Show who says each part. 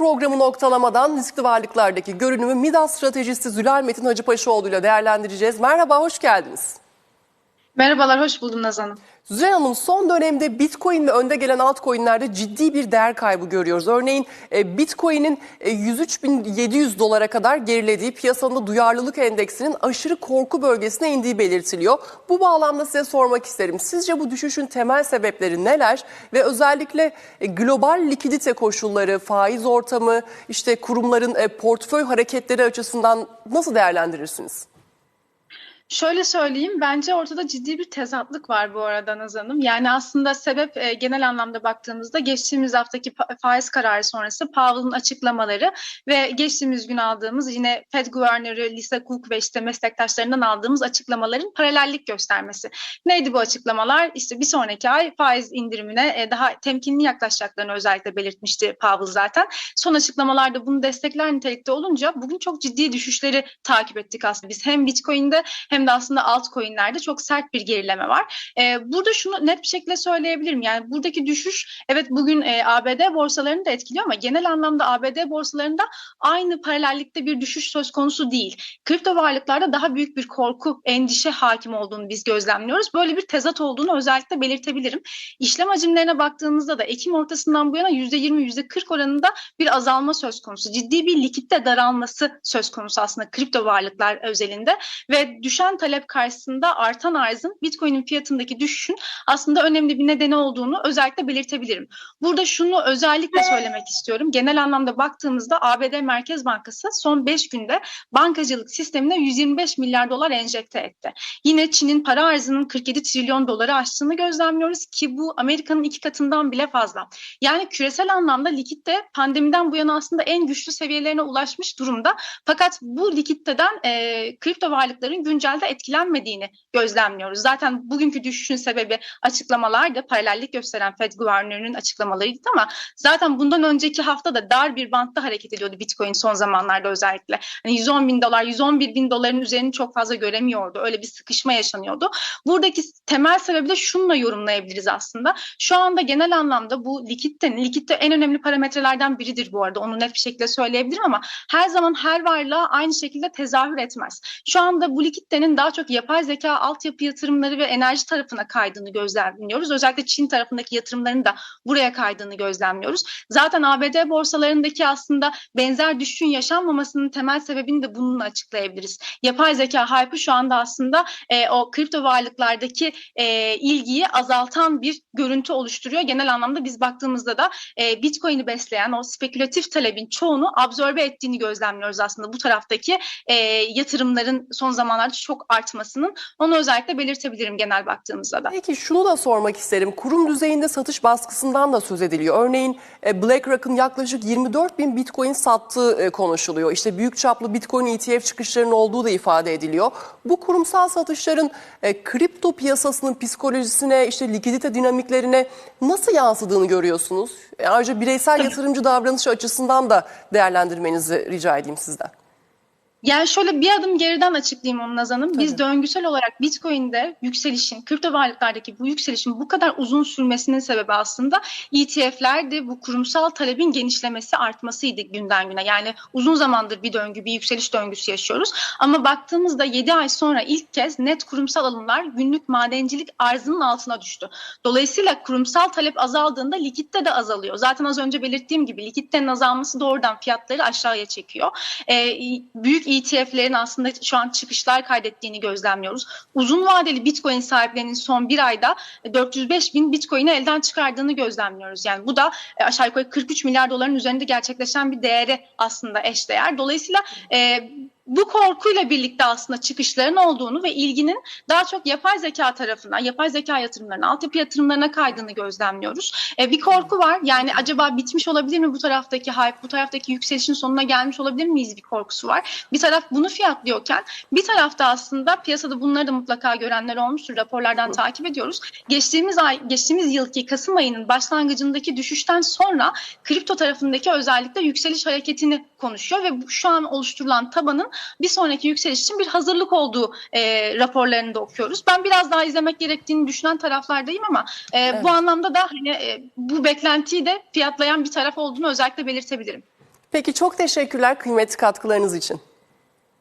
Speaker 1: programı noktalamadan riskli varlıklardaki görünümü Midas stratejisti Zülal Metin Hacıpaşaoğlu ile değerlendireceğiz. Merhaba, hoş geldiniz.
Speaker 2: Merhabalar, hoş buldum Nazan Hanım.
Speaker 1: Zülal Hanım son dönemde Bitcoin ve önde gelen altcoin'lerde ciddi bir değer kaybı görüyoruz. Örneğin e, Bitcoin'in e, 103.700 dolara kadar gerilediği, piyasanın duyarlılık endeksinin aşırı korku bölgesine indiği belirtiliyor. Bu bağlamda size sormak isterim. Sizce bu düşüşün temel sebepleri neler ve özellikle e, global likidite koşulları, faiz ortamı, işte kurumların e, portföy hareketleri açısından nasıl değerlendirirsiniz?
Speaker 2: Şöyle söyleyeyim, bence ortada ciddi bir tezatlık var bu arada Nazan Hanım. Yani aslında sebep e, genel anlamda baktığımızda geçtiğimiz haftaki faiz kararı sonrası Powell'ın açıklamaları ve geçtiğimiz gün aldığımız yine Fed Guvernörü Lisa Cook ve işte meslektaşlarından aldığımız açıklamaların paralellik göstermesi. Neydi bu açıklamalar? İşte bir sonraki ay faiz indirimine e, daha temkinli yaklaşacaklarını özellikle belirtmişti Powell zaten. Son açıklamalarda bunu destekler nitelikte olunca bugün çok ciddi düşüşleri takip ettik aslında. Biz hem Bitcoin'de hem de aslında altcoin'lerde çok sert bir gerileme var. Ee, burada şunu net bir şekilde söyleyebilirim. Yani buradaki düşüş evet bugün e, ABD borsalarını da etkiliyor ama genel anlamda ABD borsalarında aynı paralellikte bir düşüş söz konusu değil. Kripto varlıklarda daha büyük bir korku, endişe hakim olduğunu biz gözlemliyoruz. Böyle bir tezat olduğunu özellikle belirtebilirim. İşlem hacimlerine baktığımızda da Ekim ortasından bu yana %20, %40 oranında bir azalma söz konusu. Ciddi bir likitte daralması söz konusu aslında kripto varlıklar özelinde ve düşen talep karşısında artan arzın Bitcoin'in fiyatındaki düşüşün aslında önemli bir nedeni olduğunu özellikle belirtebilirim. Burada şunu özellikle söylemek istiyorum. Genel anlamda baktığımızda ABD Merkez Bankası son 5 günde bankacılık sistemine 125 milyar dolar enjekte etti. Yine Çin'in para arzının 47 trilyon doları aştığını gözlemliyoruz ki bu Amerika'nın iki katından bile fazla. Yani küresel anlamda likitte pandemiden bu yana aslında en güçlü seviyelerine ulaşmış durumda. Fakat bu likiditeden e, kripto varlıkların güncelde etkilenmediğini gözlemliyoruz. Zaten bugünkü düşüşün sebebi açıklamalar da paralellik gösteren Fed Guvernörü'nün açıklamalarıydı ama zaten bundan önceki hafta da dar bir bantta hareket ediyordu Bitcoin son zamanlarda özellikle. Hani 110 bin dolar, 111 bin doların üzerini çok fazla göremiyordu. Öyle bir sıkışma yaşanıyordu. Buradaki temel sebebi de şununla yorumlayabiliriz aslında. Şu anda genel anlamda bu likiditenin, likitte en önemli parametrelerden biridir bu arada. Onu net bir şekilde söyleyebilirim ama her zaman her varlığa aynı şekilde tezahür etmez. Şu anda bu likiditenin daha çok yapay zeka, altyapı yatırımları ve enerji tarafına kaydığını gözlemliyoruz. Özellikle Çin tarafındaki yatırımların da buraya kaydığını gözlemliyoruz. Zaten ABD borsalarındaki aslında benzer düşüşün yaşanmamasının temel sebebini de bununla açıklayabiliriz. Yapay zeka hype'ı şu anda aslında e, o kripto varlıklardaki e, ilgiyi azaltan bir görüntü oluşturuyor. Genel anlamda biz baktığımızda da e, Bitcoin'i besleyen o spekülatif talebin çoğunu absorbe ettiğini gözlemliyoruz aslında bu taraftaki e, yatırımların son zamanlarda çok artmasının onu özellikle belirtebilirim genel baktığımızda da.
Speaker 1: Peki şunu da sormak isterim. Kurum düzeyinde satış baskısından da söz ediliyor. Örneğin e, BlackRock'ın yaklaşık 24 bin Bitcoin sattığı e, konuşuluyor. İşte büyük çaplı Bitcoin ETF çıkışlarının olduğu da ifade ediliyor. Bu kurumsal satışların e, kripto piyasasının psikolojisine, işte likidite dinamiklerine nasıl yansıdığını görüyorsunuz? Ayrıca bireysel yatırımcı davranışı açısından da değerlendirmenizi rica edeyim sizden.
Speaker 2: Yani şöyle bir adım geriden açıklayayım onu Nazan'ım. Biz döngüsel olarak Bitcoin'de yükselişin, kripto varlıklardaki bu yükselişin bu kadar uzun sürmesinin sebebi aslında ETF'lerdi. Bu kurumsal talebin genişlemesi, artmasıydı günden güne. Yani uzun zamandır bir döngü, bir yükseliş döngüsü yaşıyoruz. Ama baktığımızda 7 ay sonra ilk kez net kurumsal alımlar günlük madencilik arzının altına düştü. Dolayısıyla kurumsal talep azaldığında likitte de azalıyor. Zaten az önce belirttiğim gibi likiditenin azalması doğrudan fiyatları aşağıya çekiyor. Ee, büyük ETF'lerin aslında şu an çıkışlar kaydettiğini gözlemliyoruz. Uzun vadeli Bitcoin sahiplerinin son bir ayda 405 bin Bitcoin'i elden çıkardığını gözlemliyoruz. Yani bu da e, aşağı yukarı 43 milyar doların üzerinde gerçekleşen bir değere aslında eşdeğer. Dolayısıyla e, bu korkuyla birlikte aslında çıkışların olduğunu ve ilginin daha çok yapay zeka tarafına, yapay zeka yatırımlarına, altyapı yatırımlarına kaydığını gözlemliyoruz. E, bir korku var. Yani acaba bitmiş olabilir mi bu taraftaki hype, bu taraftaki yükselişin sonuna gelmiş olabilir miyiz bir korkusu var. Bir taraf bunu fiyatlıyorken bir tarafta aslında piyasada bunları da mutlaka görenler olmuştur. Raporlardan takip ediyoruz. Geçtiğimiz ay, geçtiğimiz yılki Kasım ayının başlangıcındaki düşüşten sonra kripto tarafındaki özellikle yükseliş hareketini konuşuyor ve şu an oluşturulan tabanın bir sonraki yükseliş için bir hazırlık olduğu e, raporlarını da okuyoruz. Ben biraz daha izlemek gerektiğini düşünen taraflardayım ama e,
Speaker 1: Evet.
Speaker 2: bu anlamda da hani e, bu beklentiyi de fiyatlayan bir taraf olduğunu özellikle belirtebilirim.
Speaker 1: Peki çok teşekkürler kıymetli katkılarınız için.